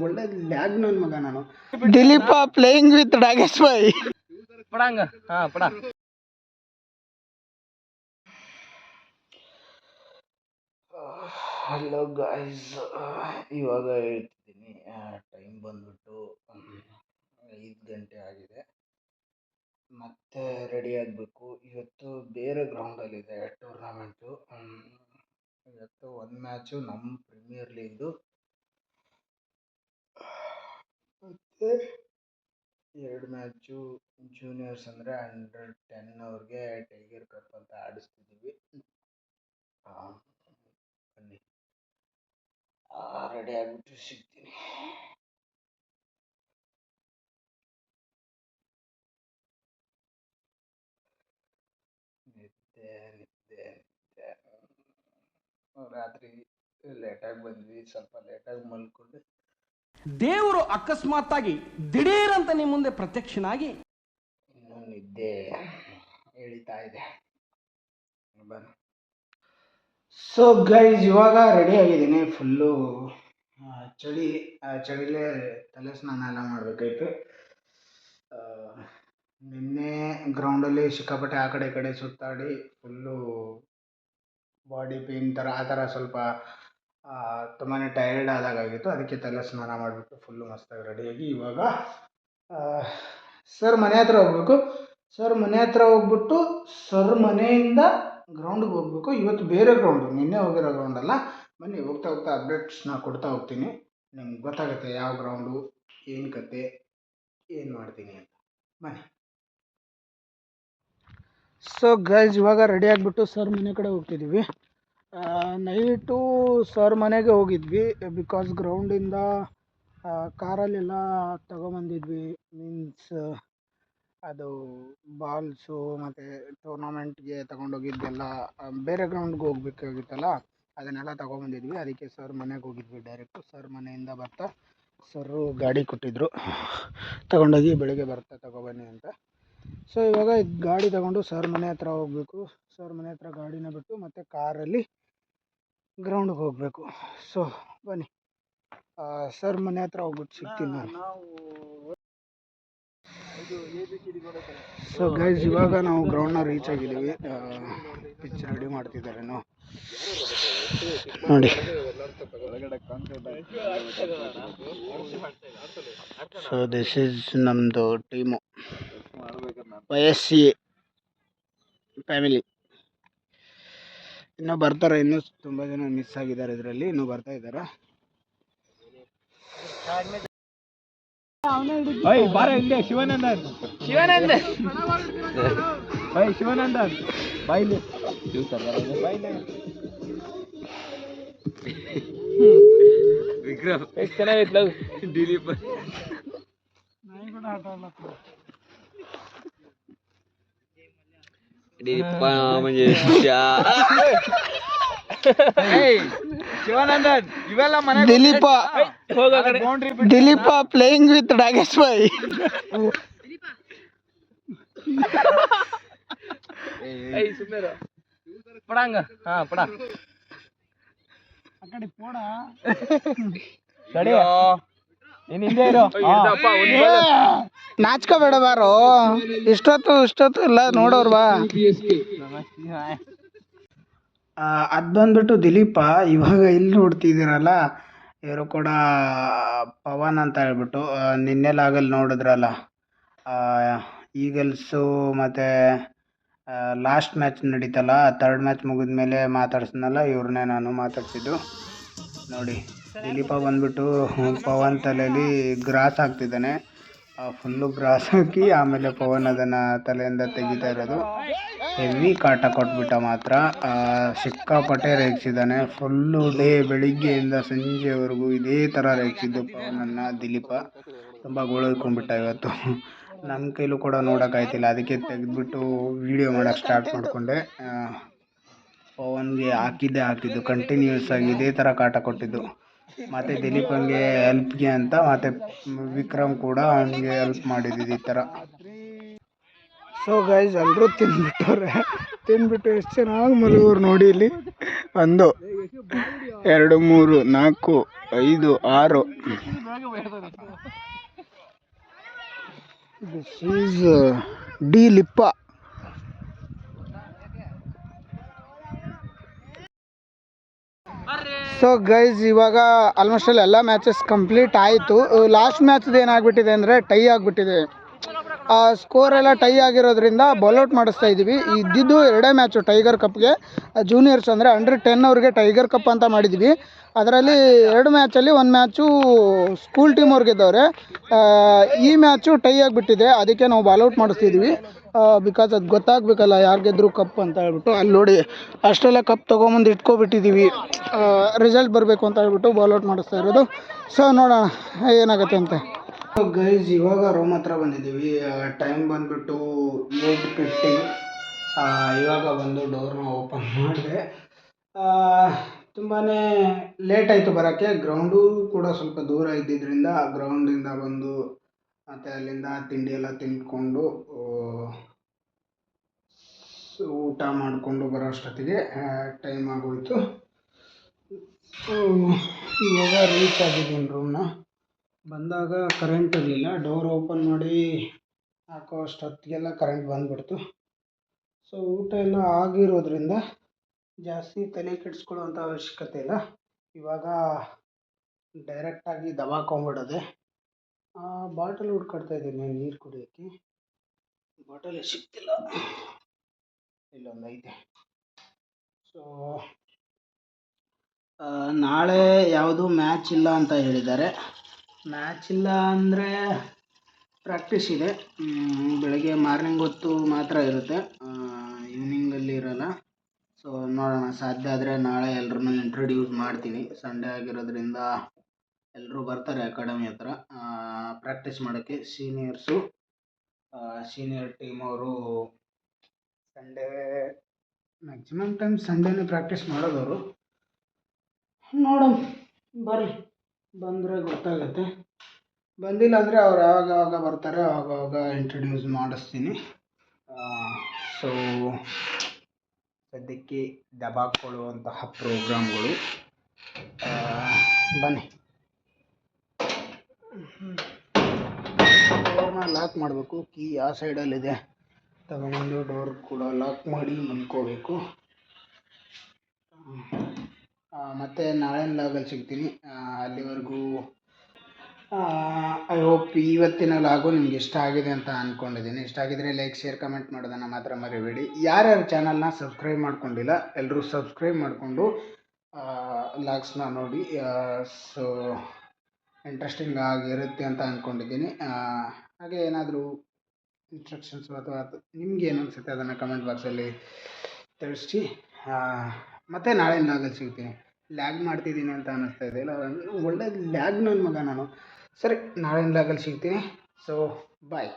ಒಳ್ಳೆ ಲ್ಯಾಗ್ ನನ್ನ ಮಗ ನಾನು. Dileep playing with Dagesh boy ಪಡಂಗ ಹಾ ಪಡ. ಹಲೋ ಗಾಯ್ಸ್ ಇವಾಗ ಹೇಳ್ತಿದ್ದೀನಿ ಟೈಮ್ ಬಂದ್ಬಿಟ್ಟು ಐದು ಗಂಟೆ ಆಗಿದೆ. ಮತ್ತೆ ರೆಡಿ ಆಗಬೇಕು. ಇವತ್ತು ಬೇರೆ ಗ್ರೌಂಡಲ್ಲಿದೆ ಟೂರ್ನಮೆಂಟು ಇವತ್ತು ಒಂದು ಮ್ಯಾಚು ನಮ್ಮ ಪ್ರೀಮಿಯರ್ ಲೀಗ್ದು ಮತ್ತು ಎರಡು ಮ್ಯಾಚು ಜೂನಿಯರ್ಸ್ ಅಂದರೆ ಅಂಡರ್ ಟೆನ್ ಅವ್ರಿಗೆ ಟೈಗರ್ ಕಪ್ ಅಂತ ಆಡಿಸ್ತಿದ್ದೀವಿ ಬನ್ನಿ. ರೆಡಿ ಆಗಿಬಿಟ್ಟು ಸಿಗ್ತೀನಿ. ನಿದ್ದೆ ನಿದ್ದೆ ನಿದ್ದೆ. ರಾತ್ರಿ ಲೇಟಾಗಿ ಬಂದ್ವಿ, ಸ್ವಲ್ಪ ಲೇಟಾಗಿ ಮಲ್ಕೊಂಡು. ದೇವರು ಅಕಸ್ಮಾತ್ತಾಗಿ ದಿಢೀರ್ ಅಂತ ನಿಮ್ಮ ಮುಂದೆ ಪ್ರತ್ಯಕ್ಷನಾಗಿ ಇನ್ನೂ ನಿದ್ದೆ ಇದೆ. ಸೊ ಗೈಸ್ ಇವಾಗ ರೆಡಿ ಆಗಿದ್ದೀನಿ ಫುಲ್ಲು ಚಳಿ ಆ, ಚಳಿಲೇ ತಲೆ ಸ್ನಾನ ಎಲ್ಲ ಮಾಡಬೇಕಾಯ್ತು. ನಿನ್ನೆ ಗ್ರೌಂಡಲ್ಲಿ ಸಿಕ್ಕಾಪಟ್ಟೆ ಆ ಕಡೆ ಕಡೆ ಸುತ್ತಾಡಿ ಫುಲ್ಲು ಬಾಡಿ ಪೇನ್ ಥರ ಆ ಥರ ಸ್ವಲ್ಪ ತುಂಬಾ ಟಯರ್ಡ್ ಆದಾಗಾಗಿತ್ತು. ಅದಕ್ಕೆ ತಲೆ ಸ್ನಾನ ಮಾಡಿಬಿಟ್ಟು ಫುಲ್ಲು ಮಸ್ತಾಗಿ ರೆಡಿಯಾಗಿ ಇವಾಗ ಸರ್ ಮನೆ ಹತ್ರ ಹೋಗ್ಬೇಕು. ಸರ್ ಮನೆ ಹತ್ರ ಹೋಗ್ಬಿಟ್ಟು ಸರ್ ಮನೆಯಿಂದ ಗ್ರೌಂಡ್ಗೆ ಹೋಗ್ಬೇಕು. ಇವತ್ತು ಬೇರೆ ಗ್ರೌಂಡು ನಿನ್ನೆ ಹೋಗಿರೋ ಗ್ರೌಂಡ್ ಅಲ್ಲ. ಬನ್ನಿ, ಹೋಗ್ತಾ ಹೋಗ್ತಾ ಅಪ್ಡೇಟ್ಸ್ನ ಕೊಡ್ತಾ ಹೋಗ್ತೀನಿ. ನಿಮ್ಗೆ ಗೊತ್ತಾಗುತ್ತೆ ಯಾವ ಗ್ರೌಂಡು ಏನು ಕತೆ, ಏನು ಮಾಡ್ತೀನಿ ಅಂತ. ಬನ್ನಿ. ಸೊ ಗೈಸ್ ಇವಾಗ ರೆಡಿ ಆಗಿಬಿಟ್ಟು ಸರ್ ಮನೆ ಕಡೆ ಹೋಗ್ತಿದ್ದೀವಿ ನೈಟು ಸರ್ ಮನೆಗೆ ಹೋಗಿದ್ವಿ ಬಿಕಾಸ್ ಗ್ರೌಂಡಿಂದ ಕಾರಲ್ಲೆಲ್ಲ ತಗೊಂಬಂದಿದ್ವಿ ಮೀನ್ಸ್ ಅದು ಬಾಲ್ಸು ಮತ್ತು ಟೂರ್ನಮೆಂಟ್ಗೆ ತಗೊಂಡೋಗಿದ್ದೆಲ್ಲ ಬೇರೆ ಗ್ರೌಂಡ್ಗೆ ಹೋಗ್ಬೇಕಾಗಿತ್ತಲ್ಲ, ಅದನ್ನೆಲ್ಲ ತಗೊಂಬಂದಿದ್ವಿ, ಅದಕ್ಕೆ ಸರ್ ಮನೆಗೆ ಹೋಗಿದ್ವಿ ಡೈರೆಕ್ಟು ಸರ್ ಮನೆಯಿಂದ ಬರ್ತಾ ಸರ್ರು ಗಾಡಿ ಕೊಟ್ಟಿದ್ದರು ತಗೊಂಡೋಗಿ ಬೆಳಿಗ್ಗೆ ಬರ್ತಾ ತಗೊಬನ್ನಿ ಅಂತ. ಸೊ ಇವಾಗ ಗಾಡಿ ತಗೊಂಡು ಸರ್ ಮನೆ ಹತ್ರ ಹೋಗಬೇಕು ಸರ್ ಮನೆ ಹತ್ರ ಗಾಡಿನ ಬಿಟ್ಟು ಮತ್ತೆ ಕಾರಲ್ಲಿ ಗ್ರೌಂಡ್ಗೆ ಹೋಗಬೇಕು. ಸೊ ಬನ್ನಿ. ಸರ್ ಮನೆ ಹತ್ರ ಹೋಗ್ಬಿಟ್ಟು ಸಿಗ್ತೀನಿ ನಾನು. ಸೊ ಗೈಸ್ ಇವಾಗ ನಾವು ಗ್ರೌಂಡ್ನ ರೀಚ್ ಆಗಿದ್ದೀವಿ. ಪಿಚ್ ರೆಡಿ ಮಾಡ್ತಿದ್ದಾರೆ ನಾವು ನೋಡಿ. ಸೊ ದಿಸ್ ಈಸ್ ನಮ್ಮದು team. Y S C family ಇನ್ನೂ ಬರ್ತಾರೆ ಇನ್ನೂ ತುಂಬ ಜನ ಮಿಸ್ ಆಗಿದ್ದಾರೆ ಇದರಲ್ಲಿ ಇನ್ನೂ ಬರ್ತಾ ಇದ್ದಾರೆ? ಶಿವನಂದ. ಶಿವಾನಂದ. ಬಾಯ್ಲಿ ವಿಕ್ರಮ್ ಎಷ್ಟು ಚೆನ್ನಾಗಿತ್ತು ಲವ್ ದಿಲೀಪ್ ಶಿವಾನಂದನ್ ಇವೆಲ್ಲ ಮನೆ Dileep. Dileep playing with Nagesh boy ಪಡಂಗ ಹಾ ಪಡ. ಆ ಕಡೆ ಪೋಡ. ನೀನ್ ಹಿಂದೆ ಇರು. ನಾಚ್ಕೋಬೇಡ ಬಾರೋ. ಇಷ್ಟೊತ್ತು ಇಷ್ಟೊತ್ತು ಇಲ್ಲ ನೋಡೋರ್ ಬಾ. ಅದು ಬಂದ್ಬಿಟ್ಟು ದಿಲೀಪ ಇವಾಗ ಇಲ್ಲಿ ನೋಡ್ತಿದ್ದೀರಲ್ಲ? ಇವರು ಕೂಡ ಪವನ್ ಅಂತ ಹೇಳ್ಬಿಟ್ಟು ನಿನ್ನೆಲ್ಲ ನಿನ್ನೆ ಲಾಗಲ್ಲಿ ನೋಡಿದ್ರಲ್ಲ. ಈಗಲ್ಸು ಮತ್ತು ಲಾಸ್ಟ್ ಮ್ಯಾಚ್ ನಡೀತಲ್ಲ ಥರ್ಡ್ ಮ್ಯಾಚ್ ಮುಗಿದ ಮೇಲೆ ಮಾತಾಡ್ಸಿದ್ನಲ್ಲ ಇವ್ರನ್ನೇ ನಾನು ಮಾತಾಡ್ಸಿದ್ದು. ನೋಡಿ. ದಿಲೀಪ ಬಂದ್ಬಿಟ್ಟು ಪವನ್ ತಲೆಯಲ್ಲಿ ಗ್ರಾಸ್ ಹಾಕ್ತಿದ್ದಾನೆ ಫುಲ್ಲು ಗ್ರಾಸ್ ಹಾಕಿ ಆಮೇಲೆ ಪವನ್ ಅದನ್ನು ತಲೆಯಿಂದ ತೆಗಿತಾ ಇರೋದು. ಹೆವಿ ಕಾಟ ಕೊಟ್ಬಿಟ್ಟ ಮಾತ್ರ. ಸಿಕ್ಕಾಪಟ್ಟೆ ರೇಗಿಸಿದ್ದಾನೆ. ಫುಲ್ಲು ಡೇ ಬೆಳಿಗ್ಗೆಯಿಂದ ಸಂಜೆವರೆಗೂ ಇದೇ ಥರ ರೇಗಿಸಿದ್ದು ಪವನನ್ನು ದಿಲೀಪ. ತುಂಬ ಗೋಳೈಕೊಂಡ್ಬಿಟ್ಟ ಇವತ್ತು. ನನ್ನ ಕೈಲೂ ಕೂಡ ನೋಡೋಕ್ಕಾಯ್ತಿಲ್ಲ ಅದಕ್ಕೆ ತೆಗೆದ್ಬಿಟ್ಟು ವೀಡಿಯೋ ಮಾಡೋಕ್ಕೆ ಸ್ಟಾರ್ಟ್ ಮಾಡಿಕೊಂಡೆ. ಪವನ್ಗೆ ಹಾಕಿದ್ದೆ ಹಾಕಿದ್ದು. ಕಂಟಿನ್ಯೂಸ್ ಆಗಿ ಇದೇ ಥರ ಕಾಟ ಕೊಟ್ಟಿದ್ದು. ಮತ್ತು ಹೆಲ್ಪ್ ಹೆಲ್ಪ್ಗೆ ಅಂತ, ಮತ್ತೆ ವಿಕ್ರಮ್ ಕೂಡ ಅವನಿಗೆ ಹೆಲ್ಪ್ ಮಾಡಿದ್ದು ಈ ಥರ ಸೊ ಗೈಸ್ ಎಲ್ಲರೂ ತಿಂದ್ಬಿಟ್ಟವ್ರೆ ತಿಂದ್ಬಿಟ್ಟು ಎಷ್ಟು ಚೆನ್ನಾಗಿ ಮಲಗೋರು ನೋಡಿ ಇಲ್ಲಿ. ಒಂದು, ಎರಡು, ಮೂರು, ನಾಲ್ಕು, ಐದು, ಆರು. This is Dileep so guys ಇವಾಗ ಆಲ್ಮೋಸ್ಟ್ ಅಲ್ಲಿ ಎಲ್ಲ ಮ್ಯಾಚಸ್ ಕಂಪ್ಲೀಟ್ ಆಯಿತು. ಲಾಸ್ಟ್ ಮ್ಯಾಚ್ದು ಏನಾಗ್ಬಿಟ್ಟಿದೆ ಅಂದರೆ ಟೈ ಆಗಿಬಿಟ್ಟಿದೆ. ಆ ಸ್ಕೋರ್ ಎಲ್ಲ ಟೈ ಆಗಿರೋದ್ರಿಂದ ಬಾಲ್ಔಟ್ ಮಾಡಿಸ್ತಾ ಇದ್ದೀವಿ ಇದ್ದಿದ್ದು ಎರಡೇ ಮ್ಯಾಚು ಟೈಗರ್ ಕಪ್ಗೆ ಜೂನಿಯರ್ಸ್ ಅಂದರೆ ಅಂಡರ್ ಟೆನ್ ಅವ್ರಿಗೆ ಟೈಗರ್ ಕಪ್ ಅಂತ ಮಾಡಿದ್ವಿ. ಅದರಲ್ಲಿ ಎರಡು ಮ್ಯಾಚಲ್ಲಿ ಒಂದು ಮ್ಯಾಚು ಸ್ಕೂಲ್ ಟೀಮ್ ಅವ್ರು ಈ ಮ್ಯಾಚು ಟೈ ಆಗಿಬಿಟ್ಟಿದೆ. ಅದಕ್ಕೆ ನಾವು ಬಾಲ್ಔಟ್ ಮಾಡಿಸ್ತಿದ್ವಿ. ಬಿಕಾಸ್ ಅದು ಗೊತ್ತಾಗಬೇಕಲ್ಲ ಯಾರು ಗೆದ್ರು ಕಪ್ ಅಂತ ಹೇಳ್ಬಿಟ್ಟು. ಅಲ್ಲಿ ನೋಡಿ, ಅಷ್ಟೆಲ್ಲ ಕಪ್ ತೊಗೊಂಬಂದು ಇಟ್ಕೊಬಿಟ್ಟಿದ್ದೀವಿ ರಿಸಲ್ಟ್ ಬರಬೇಕು ಅಂತ ಹೇಳ್ಬಿಟ್ಟು ಬಾಲ್ಔಟ್ ಮಾಡಿಸ್ತಾ ಇರೋದು. ಸೊ ನೋಡೋಣ, ಏನಾಗುತ್ತೆ ಅಂತ. ಗೈಸ್ ಇವಾಗ ರೋಮ್ ಹತ್ರ ಬಂದಿದ್ದೀವಿ. ಟೈಮ್ ಬಂದ್ಬಿಟ್ಟು ಏಯ್ಟ್ ಫಿಫ್ಟಿ ಇವಾಗ ಬಂದು ಡೋರ್ನ ಓಪನ್ ಮಾಡಿದೆ. ತುಂಬಾ ಲೇಟ್ ಆಯಿತು ಬರೋಕ್ಕೆ. ಗ್ರೌಂಡು ಕೂಡ ಸ್ವಲ್ಪ ದೂರ ಇದ್ದಿದ್ದರಿಂದ ಗ್ರೌಂಡಿಂದ ಬಂದು ಮತ್ತು ಅಲ್ಲಿಂದ ತಿಂಡಿ ಎಲ್ಲ ತಿಂದ್ಕೊಂಡು ಊಟ ಮಾಡಿಕೊಂಡು ಬರೋ ಅಷ್ಟೊತ್ತಿಗೆ ಟೈಮ್ ಆಗೋಯಿತು. ಇವಾಗ ರೀಚ್ ಆಗಿದ್ದೀನಿ ರೂಮ್ನ ಬಂದಾಗ ಕರೆಂಟ್ ಇರಲಿಲ್ಲ ಡೋರ್ ಓಪನ್ ಮಾಡಿ ಹಾಕೋ ಅಷ್ಟೊತ್ತಿಗೆಲ್ಲ ಕರೆಂಟ್ ಬಂದ್ಬಿಡ್ತು. ಸೊ ಊಟ ಎಲ್ಲ ಆಗಿರೋದ್ರಿಂದ ಜಾಸ್ತಿ ತಲೆ ಕೆಡಿಸ್ಕೊಳ್ಳೋವಂಥ ಅವಶ್ಯಕತೆ ಇಲ್ಲ. ಇವಾಗ ಡೈರೆಕ್ಟಾಗಿ ದಬಾಕೊಂಬಿಡೋದೆ ಬಾಟಲ್ ಹುಡ್ಕಾಡ್ತಾ ಇದ್ದೀನಿ ನೀರು ಕುಡಿಯೋಕ್ಕೆ. ಬಾಟಲೇ ಸಿಗ್ತಿಲ್ಲ ಇಲ್ಲೊಂದು ಐತೆ. ಸೊ ನಾಳೆ ಯಾವುದು ಮ್ಯಾಚ್ ಇಲ್ಲ ಅಂತ ಹೇಳಿದ್ದಾರೆ. ಮ್ಯಾಚ್ ಇಲ್ಲ ಅಂದರೆ ಪ್ರಾಕ್ಟೀಸ್ ಇದೆ. ಬೆಳಗ್ಗೆ ಮಾರ್ನಿಂಗ್ ಹೊತ್ತು ಮಾತ್ರ ಇರುತ್ತೆ. ಈವ್ನಿಂಗಲ್ಲಿ ಇರೋಲ್ಲ. ಸೊ ನೋಡೋಣ. ಸಾಧ್ಯ ಆದರೆ ನಾಳೆ ಎಲ್ಲರನ್ನೂ ಇಂಟ್ರೊಡ್ಯೂಸ್ ಮಾಡ್ತೀನಿ. ಸಂಡೇ ಆಗಿರೋದ್ರಿಂದ ಎಲ್ಲರೂ ಬರ್ತಾರೆ ಅಕಾಡೆಮಿ ಹತ್ರ ಪ್ರಾಕ್ಟೀಸ್ ಮಾಡೋಕ್ಕೆ ಸೀನಿಯರ್ಸು ಸೀನಿಯರ್ ಟೀಮ್ ಅವರು ಸಂಡೇ ಮ್ಯಾಕ್ಸಿಮಮ್ ಟೈಮ್ ಸಂಡೇನೇ ಪ್ರಾಕ್ಟೀಸ್ ಮಾಡೋದವರು. ನೋಡೋಣ, ಬರ್ರಿ. ಬಂದರೆ ಗೊತ್ತಾಗುತ್ತೆ. ಬಂದಿಲ್ಲ ಅಂದರೆ ಅವ್ರು ಯಾವಾಗ ಯಾವಾಗ ಬರ್ತಾರೆ ಆವಾಗ ಇಂಟ್ರಡ್ಯೂಸ್ ಮಾಡಿಸ್ತೀನಿ. ಸೊ ಸದ್ಯಕ್ಕೆ ದಬಾಕೊಳ್ಳುವಂತಹ ಪ್ರೋಗ್ರಾಮ್ಗಳು ಬನ್ನಿ. ಡೋರ್ನ ಲಾಕ್ ಮಾಡಬೇಕು. ಕೀ ಆ ಸೈಡಲ್ಲಿದೆ ತಗೊಂಡು ಡೋರ್ ಕೂಡ ಲಾಕ್ ಮಾಡಿ ಮಲ್ಕೋಬೇಕು. ಮತ್ತು ನಾಳೆ ಲಾಗಲ್ಲಿ ಸಿಗ್ತೀನಿ. ಅಲ್ಲಿವರೆಗೂ ಐ ಹೋಪ್ ಇವತ್ತಿನ ಲಾಗು ನಿಮ್ಗೆ ಇಷ್ಟ ಆಗಿದೆ ಅಂತ ಅಂದ್ಕೊಂಡಿದ್ದೀನಿ ಇಷ್ಟ ಆಗಿದ್ರೆ ಲೈಕ್ ಶೇರ್ ಕಮೆಂಟ್ ಮಾಡೋದನ್ನು ಮಾತ್ರ ಮರಿಬೇಡಿ. ಯಾರ್ಯಾರು ಚಾನಲ್ನ ಸಬ್ಸ್ಕ್ರೈಬ್ ಮಾಡ್ಕೊಂಡಿಲ್ಲ ಎಲ್ಲರೂ ಸಬ್ಸ್ಕ್ರೈಬ್ ಮಾಡಿಕೊಂಡು ಲಾಗ್ಸ್ನ ನೋಡಿ. ಸೊ ಇಂಟ್ರೆಸ್ಟಿಂಗ್ ಆಗಿರುತ್ತೆ ಅಂತ ಅಂದ್ಕೊಂಡಿದ್ದೀನಿ ಹಾಗೆ ಏನಾದರೂ ಇನ್ಸ್ಟ್ರಕ್ಷನ್ಸ್ ಅಥವಾ ನಿಮ್ಗೆ ಏನು ಅನಿಸುತ್ತೆ ಅದನ್ನು ಕಮೆಂಟ್ ಬಾಕ್ಸಲ್ಲಿ ತಿಳಿಸಿ ಮತ್ತು ನಾಳೆ ಲಾಗಲ್ಲಿ ಸಿಗ್ತೀನಿ. ಲ್ಯಾಗ್ ಮಾಡ್ತಿದ್ದೀನಿ ಅಂತ ಅನ್ನಿಸ್ತಾ ಇದೆ. ಇಲ್ಲ, ಒಳ್ಳೆ ಲ್ಯಾಗ್ ನನ್ನ ಮಗ ನಾನು. ಸರಿ, ನಾಳೆ ಲಾಗಲ್ಲಿ ಸಿಗ್ತೀನಿ. So bye